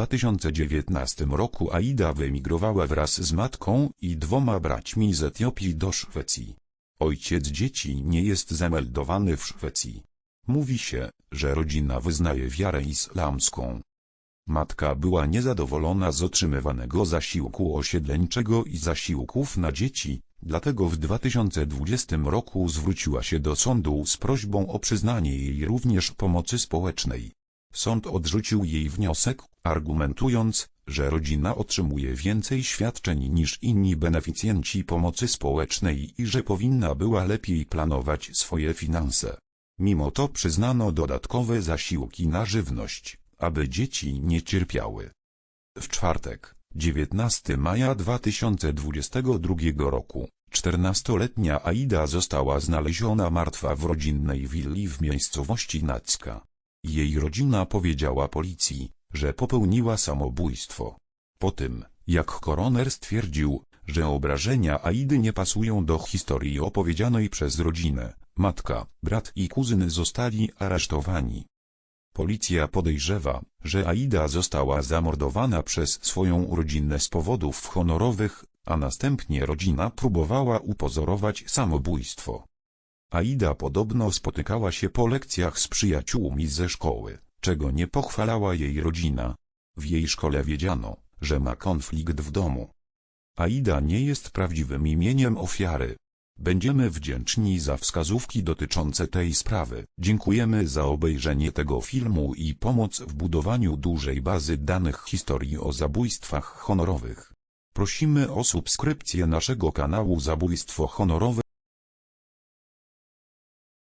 2019 roku Aida wyemigrowała wraz z matką i dwoma braćmi z Etiopii do Szwecji. Ojciec dzieci nie jest zameldowany w Szwecji. Mówi się, że rodzina wyznaje wiarę islamską. Matka była niezadowolona z otrzymywanego zasiłku osiedleńczego i zasiłków na dzieci, dlatego w 2020 roku zwróciła się do sądu z prośbą o przyznanie jej również pomocy społecznej. Sąd odrzucił jej wniosek, argumentując, że rodzina otrzymuje więcej świadczeń niż inni beneficjenci pomocy społecznej i że powinna była lepiej planować swoje finanse. Mimo to przyznano dodatkowe zasiłki na żywność, aby dzieci nie cierpiały. W czwartek, 19 maja 2022 roku, 14-letnia Aida została znaleziona martwa w rodzinnej willi w miejscowości Nacka. Jej rodzina powiedziała policji, że popełniła samobójstwo. Po tym, jak koroner stwierdził, że obrażenia Aidy nie pasują do historii opowiedzianej przez rodzinę, matka, brat i kuzyn zostali aresztowani. Policja podejrzewa, że Aida została zamordowana przez swoją rodzinę z powodów honorowych, a następnie rodzina próbowała upozorować samobójstwo. Aida podobno spotykała się po lekcjach z przyjaciółmi ze szkoły, czego nie pochwalała jej rodzina. W jej szkole wiedziano, że ma konflikt w domu. Aida nie jest prawdziwym imieniem ofiary. Będziemy wdzięczni za wskazówki dotyczące tej sprawy. Dziękujemy za obejrzenie tego filmu i pomoc w budowaniu dużej bazy danych historii o zabójstwach honorowych. Prosimy o subskrypcję naszego kanału Zabójstwo Honorowe.